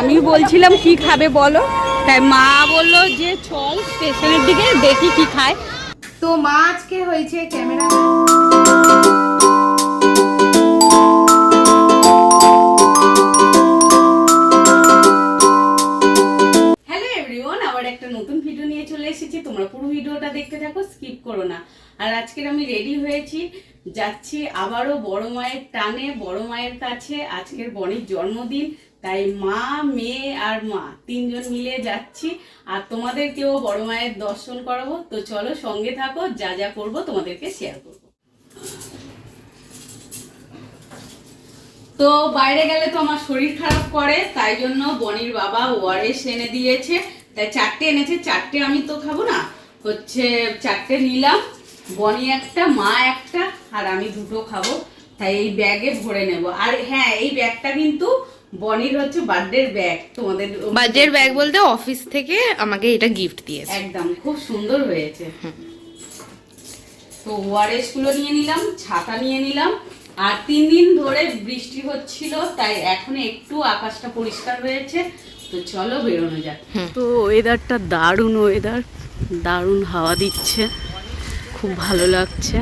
আমি বলছিলাম কি খাবে বলো? তাই মা বলল যে চল স্টেশনের দিকে দেখি কি খায়। তো মা আজকে হয়েছে ক্যামেরা এসেছি, তোমরা পুরো ভিডিওটা দেখতে থাকো স্কিপ করো না। আর আজকের আমি রেডি হয়েছি, যাচ্ছি আবারও বড় মায়ের টানে, বড় মায়ের কাছে। আজকের বনির জন্মদিন, তাই মা, মেয়ে আর মা, তিনজন মিলে যাচ্ছি। আর তোমাদেরকেও বড় মায়ের দর্শন করাবো। তো চলো সঙ্গে থাকো, যা যা করব তোমাদেরকে শেয়ার করব। তো বাইরে গেলে তো আমার শরীর খারাপ করে, তাই জন্য বনির বাবা ওয়ারেস এনে দিয়েছে। তাই চারটে এনেছে চারটে আমি তো খাব না। হচ্ছে চারটে নিলাম বনি একটা মা একটা আর আমি দুটো খাব। তাই এই ব্যাগে ভরে নেব। আর হ্যাঁ এই ব্যাগটা কিন্তু বনির হচ্ছে বার্থডের ব্যাগ। তোমাদের বার্থডের ব্যাগ বলতে অফিস থেকে আমাকে এটা গিফট দিয়েছে। একদম খুব সুন্দর হয়েছে। তো ওয়ারেসগুলো নিয়ে নিলাম ছাতা নিয়ে নিলাম। আর তিন দিন ধরে বৃষ্টি হচ্ছিল তাই এখন একটু আকাশটা পরিষ্কার হয়েছে। তো চলো বেরোনো যাক। তো ওয়েদারটা দারুণ ওয়েদার দারুণ হাওয়া দিচ্ছে। খুব ভালো লাগছে।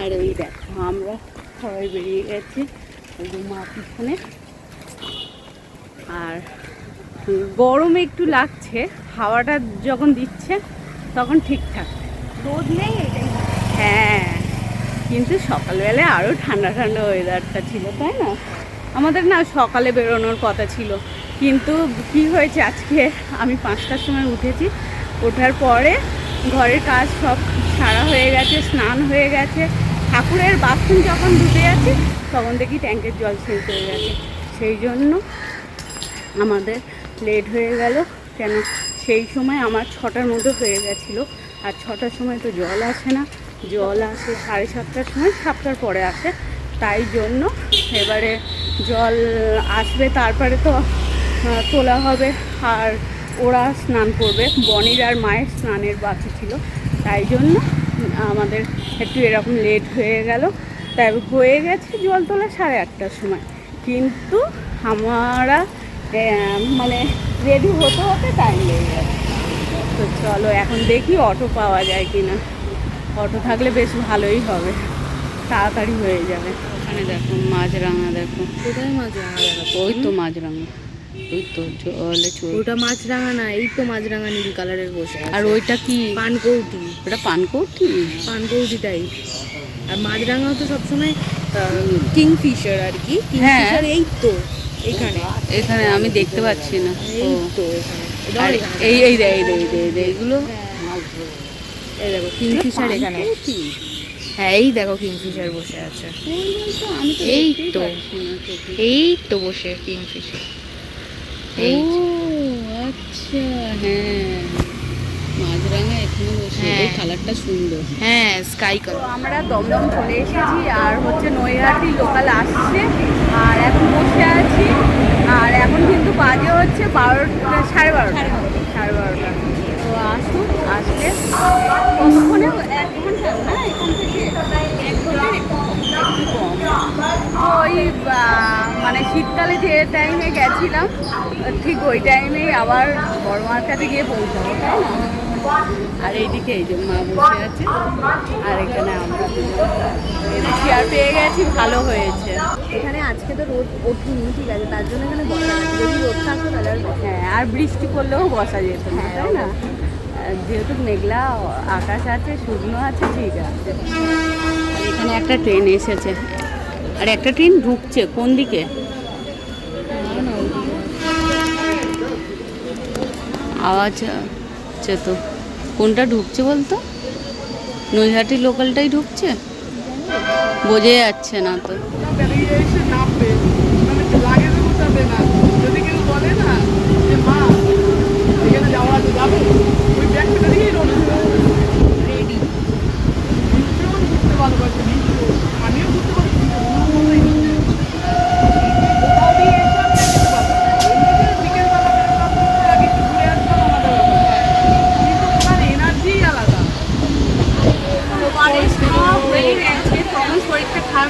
আর ওই দেখো আমরা সবাই বেরিয়ে গেছি মা পিছনে আর গরম একটু লাগছে হাওয়াটা যখন দিচ্ছে তখন ঠিকঠাক। রোদ নেই এটাই। হ্যাঁ কিন্তু সকালবেলায় আরও ঠান্ডা ঠান্ডা ওয়েদারটা ছিল তাই না? আমাদের না সকালে বেরোনোর কথা ছিল। কিন্তু কি হয়েছে আজকে? আমি পাঁচটার সময় উঠেছি। ওঠার পরে ঘরের কাজ সব সারা হয়ে গেছে, স্নান হয়ে গেছে। ঠাকুরের বাথরুম যখন ঢুকে যাচ্ছি তখন দেখি ট্যাঙ্কের জল শেষ হয়ে গেছে। সেই জন্য আমাদের লেট হয়ে গেল। কেন? সেই সময় আমার ছটার মধ্যে হয়ে গেছিল। আর ছটার সময় তো জল আসে না। জল আসে সাড়ে সাতটার সময়, সাতটার পরে আসে। তাই জন্য এবারে জল আসবে, তারপরে তো তোলা হবে। আর ওরা স্নান করবে। বনির আর মায়ের স্নানের বাকি ছিল। তাই জন্য আমাদের একটু এরকম লেট হয়ে গেল। তাই হয়ে গেছে জল তোলা সাড়ে আটটার সময়। কিন্তু আমরা মানে রেডি হতে হতে টাইম লেগে গেছে। তো চলো, এখন দেখি অটো পাওয়া যায় কি না অটো থাকলে বেশ ভালোই হবে। তাড়াতাড়ি হয়ে যাবে। ওখানে দেখো মাছরাঙা দেখো। কোথায় মাছ রাঙা ওই তো মাছরাঙা। ওই তো জলে ওটা মাছ না এই তো মাছ রাঙা নীল কালারের বসে আর ওইটা কি? পানকৌটি। ওটা পানকৌটি? পানকৌটি টাইপ। আর মাছরাঙাও তো সবসময় কিংফিশার আর কি। হ্যাঁ। কিংফিশার এই তো এখানে। এখানে আমি দেখতে পাচ্ছি না। এই তো এখানে। এখানে। এই এই দে এই এই দে, এই এই দেখো কিংফিশার এখানে? হ্যাঁ এই দেখো কিংফিশার বসে আছে। এই তো। এই তো বসে কিংফিশার। এই আচ্ছা হ্যাঁ। মাছরাঙা এখানে বসে হ্যাঁ। কালারটা সুন্দর। হ্যাঁ স্কাই তো কালার আমরা দমদম চলে এসেছি আর হচ্ছে নৈহাটি লোকাল আসছে আর এখন বসে আছি আর এখন কিন্তু বাজে হচ্ছে বারোটা। সাড়ে বারোটা। সাড়ে বারোটা। তো আসুন আসলে কতক্ষণে এক ঘণ্টা না এখান থেকে এক ঘণ্টা একটু কম ওই মানে শীতকালে যে টাইমে গেছিলাম ঠিক ওই টাইমেই আবার বড় মার কাছে গিয়ে পৌঁছাবো তাই না? আর এইদিকে এই যে মা বসে আছে আর এখানে আমরা চেয়ার পেয়ে গেছি ভালো হয়েছে। এখানে আজকে তো রোদ ওঠেনি ঠিক আছে তার জন্য এখানে বসে যদি রোদ থাকতো তাহলে আর হ্যাঁ আর বৃষ্টি পড়লেও বসা যেত না হ্যাঁ, তাই না? যেহেতু মেঘলা আকাশ আছে শুকনো আছে ঠিক আছে। এখানে একটা ট্রেন এসেছে। আর একটা ট্রেন ঢুকছে, কোন দিকে? আওয়াজ হচ্ছে তো। কোনটা ঢুকছে বলতো? নৈহাটি লোকালটাই ঢুকছে? বোঝা যাচ্ছে না তো বেরিয়ে এসে নামবে মানে লাগে তো বোঝাবে না যদি কেউ বলে না যে মা এখানে যাওয়া আছে যাবে ওই ব্যাগটা দিকেই রোড রেডি ভীষণ ঘুরতে ভালোবাসে ভীষণ আমিও ঘুরতে পারছি কোথাও দিয়ে এসে আমি আর যেতে পারব না। এমনিতে বিকেলবেলা বেরোলাম, আগে একটু ঘুরে আসলাম আলাদা ব্যাপার। কিন্তু তোমার এনার্জি আলাদা সব হয়ে গেছে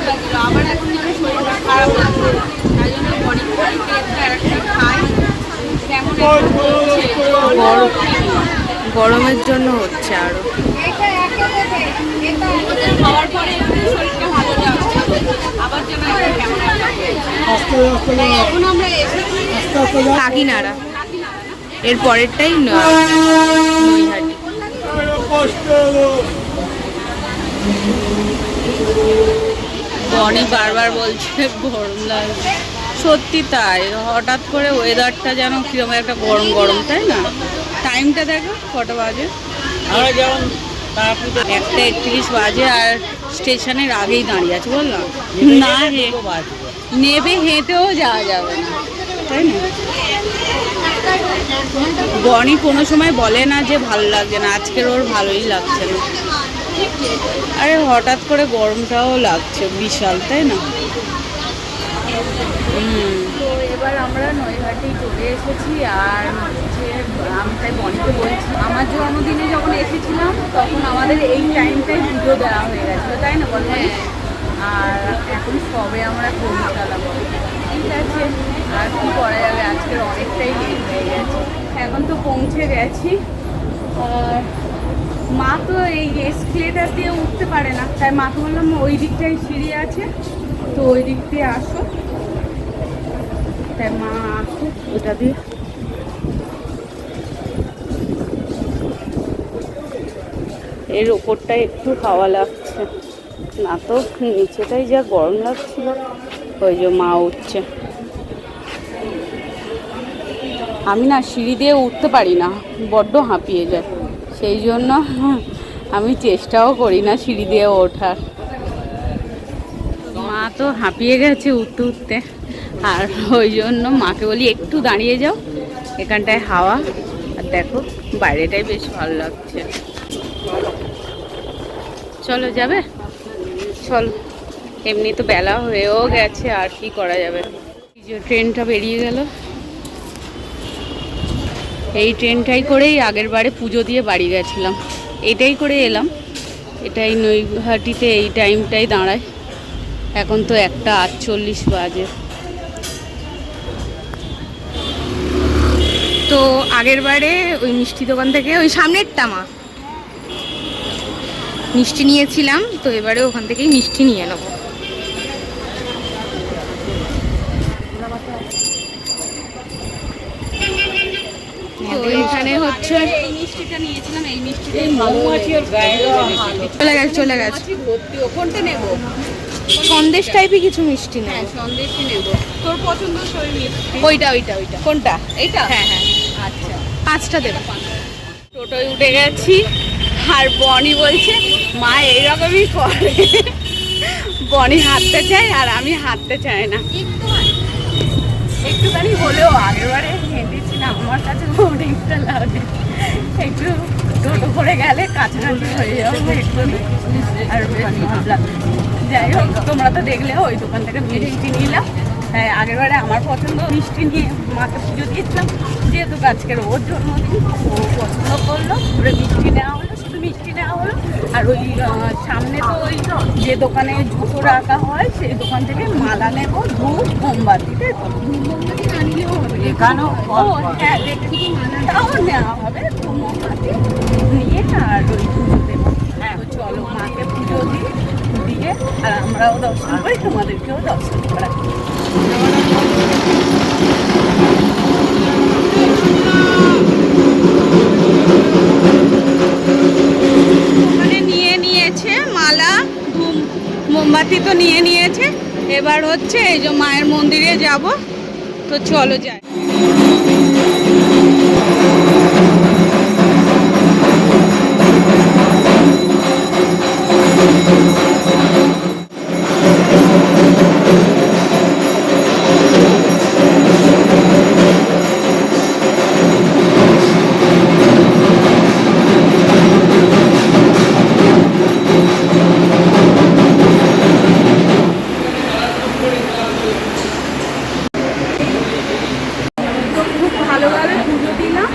লাগছিল আবার এখন যেন শরীরটা খারাপ লাগছে তাই জন্য বডি বডি টেস্টটা একটা খাই কেমন একটা হচ্ছে গরম গরমের জন্য হচ্ছে আরও ওদের খাওয়ার পরে একটু শরীরটা ভালো লাগছে আবার যেন একটা কেমন একটা হয়েছে তাই এখন আমরা এসেছি কাকিনাড়া। এর পরেরটাই নৈহাটি বনি বারবার বলছে গরম লাগছে সত্যি তাই হঠাৎ করে ওয়েদারটা যেন কীরকম একটা গরম গরম তাই না? টাইমটা দেখো কটা বাজে? আমরা যেমন একটা একত্রিশ বাজে আর স্টেশনের আগেই দাঁড়িয়ে আছে বললাম। না হে নেবে হেঁটেও যাওয়া যাবে না। তাই না? বনি কোনো সময় বলে না যে ভালো লাগছে না আজকের ওর ভালোই লাগছে না। আরে হঠাৎ করে গরমটাও লাগছে বিশাল তাই না? তো এবার আমরা নৈহাটি চলে এসেছি আর হচ্ছে আমি তাই বনিকে বলছি আমার জন্মদিনে যখন এসেছিলাম তখন আমাদের এই টাইমটাই পুজো দেওয়া হয়ে গেছিল তাই না বল? আর এখন সবে আমরা পৌঁছালাম ঠিক আছে? আর কি করা যাবে? আজকের অনেকটাই লেট হয়ে গেছে। এখন তো পৌঁছে গেছি। আর মা তো এই এসকেলেটার দিয়ে উঠতে পারে না। তাই মাকে বললাম ওই দিকটাই সিঁড়ি আছে। তো ওই দিক দিয়ে আসো। তাই মা আসো ওটা দিয়ে। এর ওপরটা একটু হাওয়া লাগছে। না তো নিচেটাই যা গরম লাগছিল, ওই যে মা উঠছে। আমি না সিঁড়ি দিয়ে উঠতে পারি না, বড্ড হাঁপিয়ে যায়। সেই জন্য আমি চেষ্টাও করি না সিঁড়ি দিয়ে ওঠার। মা তো হাঁপিয়ে গেছে উঠতে উঠতে। আর ওই জন্য মাকে বলি, একটু দাঁড়িয়ে যাও, এখানটায় হাওয়া। আর দেখো, বাইরেটাই বেশ ভালো লাগছে। চলো যাবে? চলো, এমনি তো বেলা হয়েও গেছে, আর কি করা যাবে? ট্রেনটা বেরিয়ে গেল। এই ট্রেনটাই করেই আগের বারে পুজো দিয়ে বাড়ি গেছিলাম। এটাই করে এলাম। এটাই নৈহাটিতে এই টাইমটাই দাঁড়ায়। এখন তো একটা আটচল্লিশ বাজে। তো আগের বারে ওই মিষ্টি দোকান থেকে ওই সামনেরটা মা। মিষ্টি নিয়েছিলাম তো এবারে ওখান থেকেই মিষ্টি নিয়ে নেব। এখানে হচ্ছে চলে গেছে চলে গেছে। ও কোনটা নেব। সন্দেশ টাইপই কিছু মিষ্টি হ্যাঁ সন্দেশই নেব। তোর পছন্দ ওইটা ওইটা ওইটা। কোনটা? এইটা? হ্যাঁ হ্যাঁ। আচ্ছা। পাঁচটা দেবো। টোটোয় উঠে গেছি। আর বনি বলছে, মা, এইরকমই করে। বনি হাঁটতে চায় আর আমি হাঁটতে চাই না। একটুখানি হলেও আগেরবারে হেঁটেছিলাম, আমার কাছে অনেকটা লাগে। একটু টোটো করে গেলে কাছাকাছি হয়ে যাব একটু আর যাই হোক, তোমরা তো দেখলে, ওই দোকান থেকে মিষ্টি নিলাম। হ্যাঁ আগেরবারে আমার পছন্দ মিষ্টি নিয়ে মাকে পুজো দিয়েছিলাম। যেহেতু আজকের ওর জন্মদিন, ও পছন্দ করল মিষ্টি নেওয়া হলো। মিষ্টি নেওয়া হলো। আর ওই সামনে তো ওই যে দোকানে জুতো রাখা হয়, সেই দোকান থেকে মালা নেব, ধূপ, মোমবাতি, তাই তো? মোমবাতি না নিলেও হবে হ্যাঁ দেখি তাও নেওয়া হবে ধূপ মোমবাতি নিয়ে আর ওই পুজো দেবো। চলো মাকে পুজো দিই, দিয়ে আর আমরাও দর্শন করি, তোমাদেরকেও দর্শন করা মোমবাতি তো নিয়ে নিয়েছে। এবার হচ্ছে এই যে মায়ের মন্দিরে যাব। তো চলো যাই। তো ভালোভাবে পুজো দিলাম।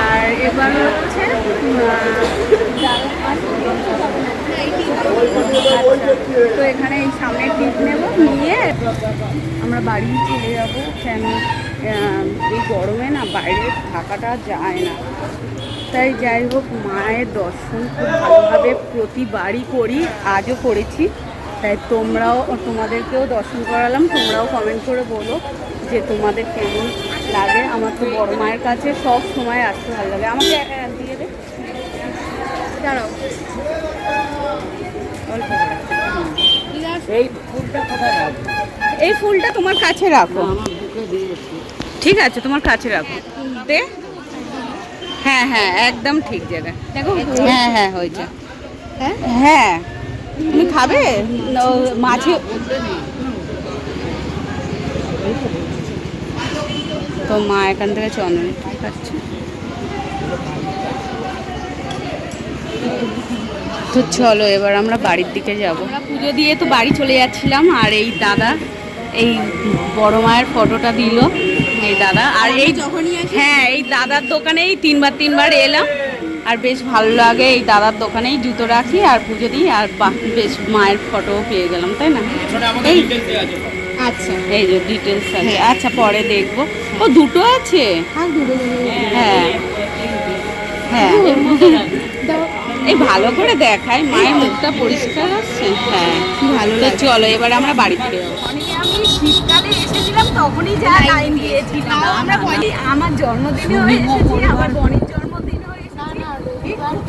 আর এবার হচ্ছে আহ, এখানে এই সামনে টিপ নেব। নিয়ে আমরা বাড়ি চলে যাব। কেন এই গরমে না বাইরে থাকাটা যায় না। তাই যাই হোক মায়ের দর্শন খুব ভালোভাবে প্রতিবারই করি আজও করেছি। তাই তোমরাও তোমাদেরকেও দর্শন করালাম। তোমরাও কমেন্ট করে বলো। যে তোমাদের কেমন লাগে আমার তো বড় মায়ের কাছে সব সময় আসতে ভালো লাগে। আমাকে দিয়ে দে। দাঁড়াও। এই ফুলটা কোথায় রাখব? এই ফুলটা তোমার কাছে রাখো। ঠিক আছে তোমার কাছে রাখো। দে। হ্যাঁ হ্যাঁ একদম ঠিক জায়গায়। দেখো হ্যাঁ হ্যাঁ হয়েছে। হ্যাঁ? হ্যাঁ। তুমি খাবে? মাঝে তো মা এখান থেকে চন্দন খাচ্ছে তো চলো এবার আমরা বাড়ির দিকে যাব। আমরা পুজো দিয়ে তো বাড়ি চলে যাচ্ছিলাম আর এই দাদা এই বড় মায়ের ফটোটা দিল এই দাদা। আর এই যখনই হ্যাঁ এই দাদার দোকানেই তিনবার তিনবার এলাম। আর বেশ ভালো লাগে এই দাদার দোকানেই জুতো রাখি আর পুজো দিই আর বেশ মায়ের ফটো পেয়ে গেলাম তাই না? এই আচ্ছা। এই যে ডিটেলস আছে। আচ্ছা পরে দেখব। ও দুটো আছে? থাক দুটো হ্যাঁ। হ্যাঁ। এই ভালো করে দেখায় মায়ের মুখটা পরিষ্কার আসছে হ্যাঁ ভালো তো চলো এবার আমরা বাড়িতে যাব আমি শীতকালে এসেছিলাম তখনই যা লাইন দিয়েছিলাম। আমরা বলি আমার জন্মদিনেও এসেছি আমার খুব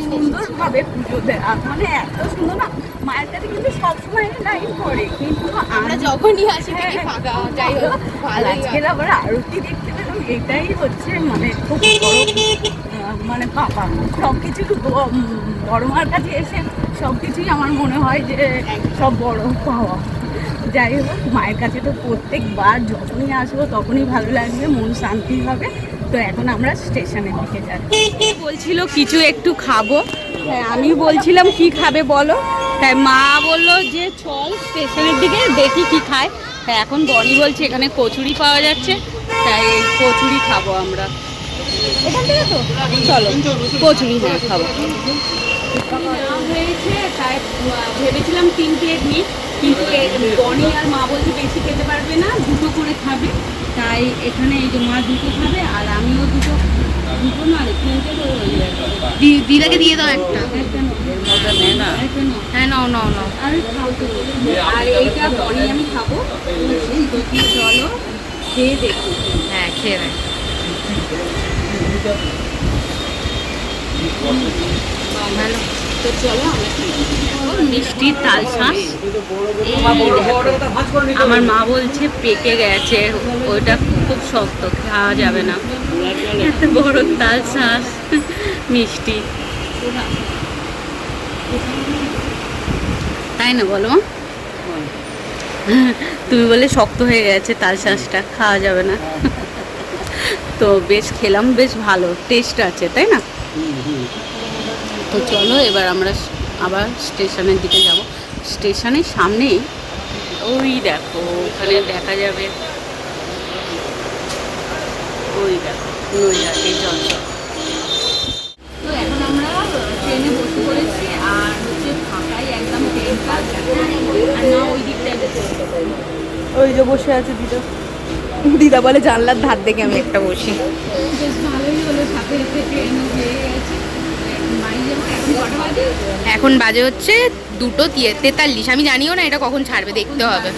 সুন্দরভাবে পুজো দেয়। আর মানে এত সুন্দর না মায়ের কাছে কিন্তু সবসময় লাইন করে কিন্তু আমরা যখনই আসি দেখি ফাঁকা যাই হোক আজকের আবার আরতি দেখতে পেলাম এটাই হচ্ছে মানে খুব মানে পাপা। সব কিছু বড় মার কাছে এসে সব কিছুই আমার মনে হয় যে সব বড় পাওয়া। যাই হোক মায়ের কাছে তো প্রত্যেকবার যখনই আসব তখনই ভালো লাগবে মন শান্তি হবে। তো এখন আমরা স্টেশনের দিকে যাচ্ছি। বলছিল কিছু একটু খাব? হ্যাঁ আমি বলছিলাম কি খাবে বলো? হ্যাঁ মা বলল যে চল স্টেশনের দিকে দেখি কি খায়। হ্যাঁ এখন বনি বলছে এখানে কচুরি পাওয়া যাচ্ছে তাই কচুরি খাব আমরা। এখান থেকে তো? চলো কচুরি হ্যাঁ খাব। হয়েছে তাই ভেবেছিলাম তিন প্লেট নিই কিন্তু বনি আর মা বলছে বেশি খেতে পারবে না দুটো করে খাবে। তাই এখানে এই যে মা দুটো খাবে আর আমিও দুটো দুটো না তিনটে দিদাকে দিয়ে দাও একটা। হ্যাঁ নাও নাও নাও। আরে খাও আর এইটা বনি আমি খাব। চলো খেয়ে দেখি। হ্যাঁ খেয়ে দেখ। মিষ্টি আমার মা বলছে পেকে গেছে, ওইটা খুব শক্ত, খাওয়া যাবে না। বড় তাল শাঁস মিষ্টি। তাই না বলো তুমি বলে শক্ত হয়ে গেছে তাল শাঁসটা খাওয়া যাবে না। তো বেশ খেলাম, বেশ ভালো, টেস্ট আছে, তাই না? তো চলো এবার আমরা আবার স্টেশনের দিকে যাব। স্টেশনের সামনেই ওই দেখো ওখানে দেখা যাবে ওই দেখো নৈহাটি জংশন তো এখন আমরা ট্রেনে বসে পড়েছি আর হচ্ছে ফাঁকাই একদম ট্রেন কাজ আর না ওই দিকটায় ওই যে বসে আছে দিদা। দিদা বলে জানলার ধার দেখে আমি একটা বসি। বেশ ভালোই হলো সাথে সাথে ট্রেনও হয়ে গেছে। এখন বাজে হচ্ছে দুটো তেতাল্লিশ। আমি জানিও না এটা কখন ছাড়বে দেখতে হবে।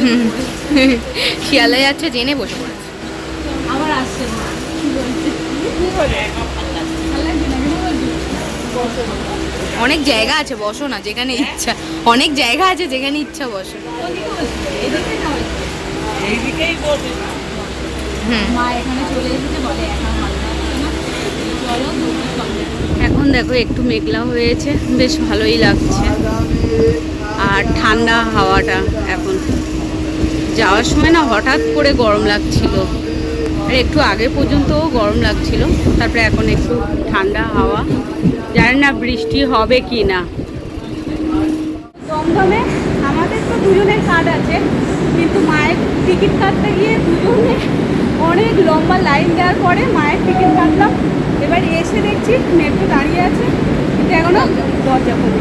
শিয়ালে যাচ্ছে জেনে বসে পড়েছে। আবার আসছে অনেক জায়গা আছে বসো না যেখানে ইচ্ছা। অনেক জায়গা আছে যেখানে ইচ্ছা বসে। হুম। মা এখানে চলে এসেছে বলে এখন ভালো লাগছে না চলো দুটো চলে এখন দেখো, একটু মেঘলা হয়েছে। বেশ ভালোই লাগছে। আর ঠান্ডা হাওয়াটা এখন। যাওয়ার সময় না হঠাৎ করে গরম লাগছিল। আর একটু আগে পর্যন্তও গরম লাগছিল। তারপরে এখন একটু ঠান্ডা হাওয়া। জানি না বৃষ্টি হবে কি না। দমদমে আমাদের তো দুজনের কার্ড আছে। কিন্তু মায়ের টিকিট কাটতে গিয়ে দুজনে অনেক লম্বা লাইন দেওয়ার পরে মায়ের টিকিট কাটলাম এবার এসে দেখছি মেট্রো দাঁড়িয়ে আছে, কিন্তু এখনও দরজা খুলে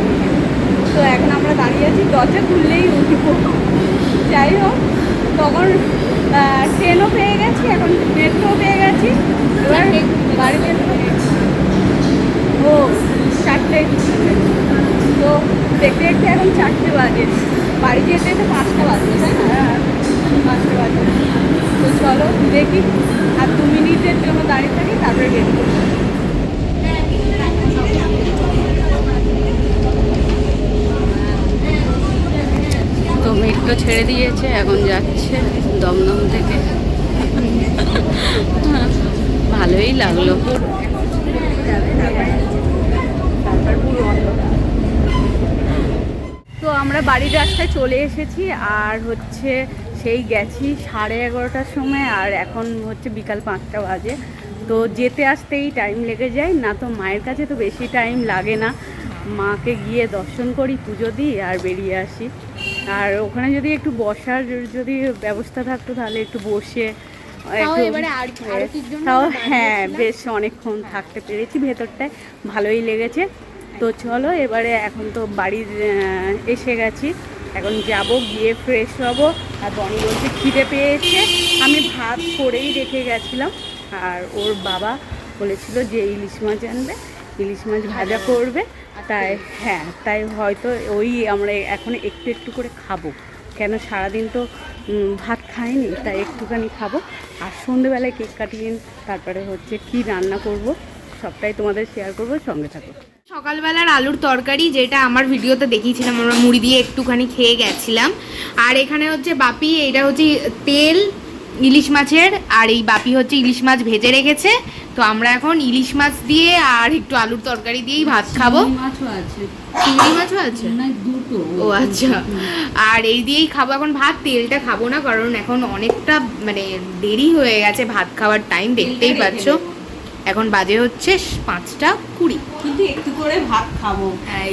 তো এখন আমরা দাঁড়িয়ে আছি, দরজা খুললেই উঠব। যাই হোক, তখন ট্রেনও পেয়ে গেছি, এখন মেট্রোও পেয়ে গেছি এবার বাড়ি যেতে ও চারটে তো দেখতে দেখতে এখন চারটে বাজে বাড়ি যেতে যেতে পাঁচটা বাজবে তাই না হ্যাঁ পাঁচটা বাজে তো চলো দেখি আর দু মিনিটের জন্য দাঁড়িয়ে থাকি তারপরে বেরোবো তো মেট্রো ছেড়ে এখন যাচ্ছে দমদম থেকে। ভালোই লাগল। তো আমরা বাড়ির রাস্তায় চলে এসেছি, আর হচ্ছে সেই গেছি সাড়ে এগারোটার সময়, আর এখন হচ্ছে বিকাল পাঁচটা বাজে। তো যেতে আসতেই টাইম লেগে যায়, না তো মায়ের কাছে তো বেশি টাইম লাগে না। মাকে গিয়ে দর্শন করি, পুজো দিই, আর বেরিয়ে আসি। আর ওখানে যদি একটু বসার যদি ব্যবস্থা থাকতো তাহলে একটু বসে তাও হ্যাঁ বেশ অনেকক্ষণ থাকতে পেরেছি ভেতরটায় ভালোই লেগেছে। তো চলো এবারে এখন তো বাড়ির এসে গেছি। এখন যাব গিয়ে ফ্রেশ হব। আর বনি বলছে খিদে পেয়েছে। আমি ভাত করেই রেখে গেছিলাম। আর ওর বাবা বলেছিল যে ইলিশ মাছ আনবে। ইলিশ মাছ ভাজা করবে, তাই হ্যাঁ তাই হয়তো ওই আমরা এখন একটু একটু করে খাব। কেন সারাদিন তো ভাত খাইনি, তাই একটুখানি খাব। আর সন্ধেবেলায় কেক কাটিয়ে তারপরে হচ্ছে কি রান্না করব, সবটাই তোমাদের শেয়ার করব, সঙ্গে থাকো। সকালবেলার আলুর তরকারি যেটা আমার ভিডিওতে দেখিয়েছিলাম, আমরা মুড়ি দিয়ে একটুখানি খেয়ে গেছিলাম। আর এখানে হচ্ছে বাপি এটা হচ্ছে তেল ইলিশ মাছের আর এই বাপি হচ্ছে ইলিশ মাছ ভেজে রেখেছে। তো আমরা এখন ইলিশ মাছ দিয়ে আর একটু আলুর তরকারি দিয়েই ভাত খাব। চিংড়ি মাছও আছে? ও আচ্ছা। আর এই দিয়েই খাব। এখন ভাত তেলটা খাব না কারণ এখন অনেকটা মানে দেরি হয়ে গেছে ভাত খাওয়ার টাইম দেখতেই পাচ্ছ। এখন বাজে হচ্ছে পাঁচটা কুড়ি। কিন্তু একটু করে ভাত খাব। হ্যাঁ,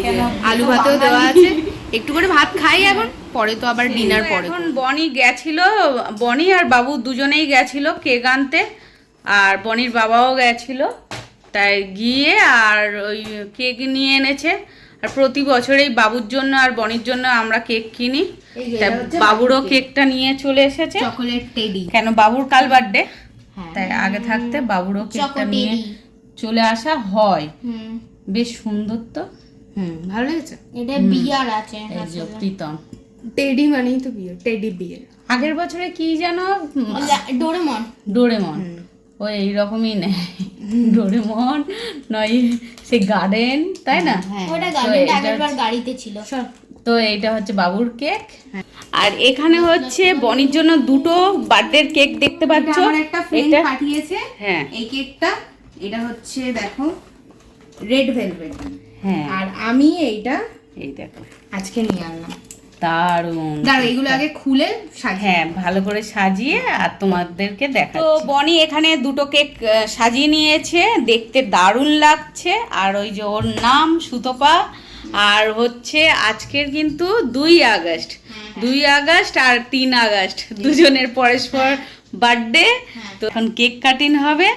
আলু ভাতেও দেওয়া আছে। একটু করে ভাত খাই এখন পরে তো আবার ডিনার পরে এখন বনি গেছিল বনি আর বাবু দুজনেই গেছিল কেক আনতে আর বনির বাবাও গেছিল তাই গিয়ে আর ওই কেক নিয়ে এনেছে আর প্রতি বছরেই বাবুর জন্য আর বনির জন্য আমরা কেক কিনি এই তাই বাবুরও কেকটা নিয়ে চলে এসেছে। Chocolate teddy. কেন বাবুর কাল বার্থডে হ্যাঁ। তাই আগে থাকতে বাবুরও কেকটা নিয়ে চলে আসা হয়। হুম। বেশ সুন্দর তো। হুম ভালো লেগেছে? এটা বিয়ার আছে প্রীতম টেডি মানেই তো বিয়ে টেডি বিয়ে আগের বছরে কি যেন ডোরেমন। ডোরেমন। ও এইরকমই নেয় ডোরেমন নয় সে গার্ডেন তাই না? হ্যাঁ। ওটা তো গার্ডেনটা এটা আগেরবার গাড়িতে ছিল। তো এইটা হচ্ছে বাবুর কেক। আর এখানে হচ্ছে বনির জন্য দুটো বার্থডের কেক দেখতে পাচ্ছ। আমার একটা ফ্রেন্ড এটা পাঠিয়েছে। হ্যাঁ। এই কেকটা এটা হচ্ছে দেখো রেড ভেলভেট হ্যাঁ। আর আমি এইটা এই দেখো। আজকে নিয়ে আনলাম। দারুণ। দাঁড়া এগুলো আগে খুলে হ্যাঁ ভালো করে সাজিয়ে আর তোমাদেরকে দেখা তো বনি এখানে দুটো কেক সাজিয়ে নিয়েছে দেখতে দারুণ লাগছে। আর ওই যে ওর নাম সুতপা আর হচ্ছে আজকের কিন্তু দুই আগস্ট। দুই আগস্ট আর তিন আগস্ট দুজনের পরস্পর বার্থডে তো এখন কেক কাটিং হবে।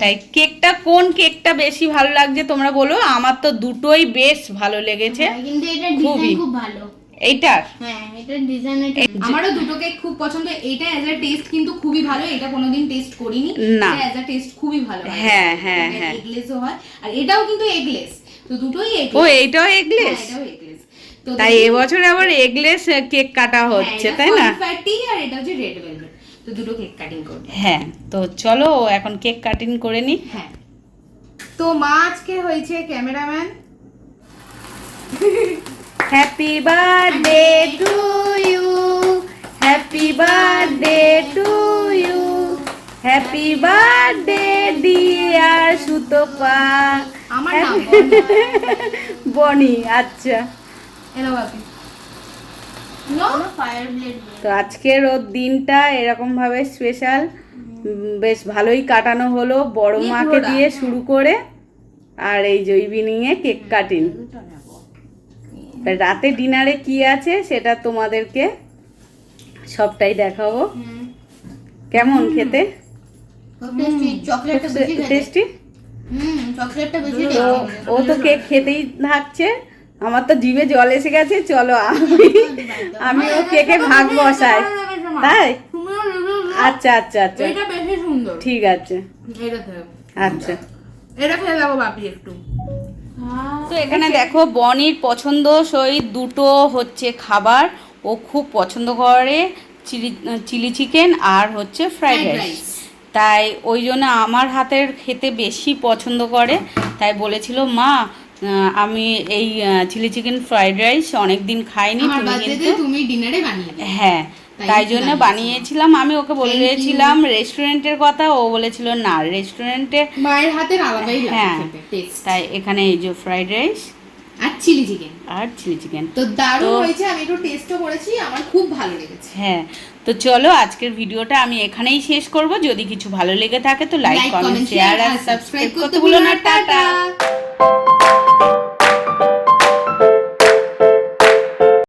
তাই কেকটা কোন কেকটা বেশি ভালো লাগছে তোমরা বলো? আমার তো দুটোই বেশ ভালো লেগেছে। হ্যাঁ, কিন্তু এটা খুবই। ডিজাইন খুব ভালো। এইটার? হ্যাঁ এটা ডিজাইন আমারও দুটো কেক খুব পছন্দ। এটা অ্যাজ আ টেস্ট কিন্তু খুবই ভালো। এটা কোনোদিন টেস্ট করিনি। না। অ্যাজ আ টেস্ট খুবই ভালো হ্যাঁ, হ্যাঁ, হ্যাঁ। এগলেসও হয়। আর এটাও কিন্তু এগলেস তো দুটোই ও এগলেস এইটাও এগলেস এটাও এগলেস তাই এবছর আবার এগলেস কেক কাটা হচ্ছে তাই না? ফ্যাটি আর এটা হচ্ছে রেড ভেলভেট তো দুটো কেক কাটিং করব। হ্যাঁ তো চলো এখন কেক কাটিং করে নি। হ্যাঁ। তো মা আজকে হয়েছে cameraman happy birthday to you happy birthday to you happy birthday dear Sutapa. আমার নাম বনি। আচ্ছা। এলো ব্লেড তো আজকের ওর দিনটা এরকম ভাবে স্পেশাল বেশ ভালোই কাটানো হলো বড় মাকে দিয়ে শুরু করে। আর এই যে ইভিনিং এ কেক কাটিং রাতে ডিনারে কি আছে সেটা তোমাদেরকে সবটাই দেখাবো। কেমন খেতে? টেস্টি চকলেটটা বেশি খেতে। টেস্টি হুম চকলেটটা বেশি তো খেতে ও তো কেক খেতেই থাকছে। আমার তো জিভে জল এসে গেছে চলো আমি আমি ও কেকে ভাগ বসাই। তাই? আচ্ছা আচ্ছা আচ্ছা। এটা বেশি সুন্দর। ঠিক আছে। এটা আচ্ছা। এটা খেয়ে যাব বাপি একটু। তো এখানে দেখো বনির পছন্দ সহিত দুটো হচ্ছে খাবার। ও খুব পছন্দ করে চিলি চিলি চিকেন আর হচ্ছে ফ্রাইড রাইস। তাই ওই জন্য আমার হাতের খেতে বেশি পছন্দ করে। তাই বলেছিল মা আমি এই চিলি চিকেন ফ্রাইড রাইস অনেক দিন খাইনি তুমি কিন্তু তুমি ডিনারে বানিয়ে হ্যাঁ তাই জন্য বানিয়েছিলাম। আমি ওকে. বলেছিলাম রেস্টুরেন্টের কথা ও বলেছিল না রেস্টুরেন্টে মায়ের হাতের আলাদাই হ্যাঁ তাই এখানে এই যে ফ্রাইড রাইস আর চিলি চিকেন আর চিলি চিকেন তো দারুণ হয়েছে আমি একটু টেস্টও করেছি আমার খুব ভালো লেগেছে। হ্যাঁ তো চলো আজকের ভিডিওটা আমি এখানেই শেষ করব। যদি কিছু ভালো লেগে থাকে তো লাইক কমেন্ট শেয়ার আর সাবস্ক্রাইব করতে ভুলো না। টাটা।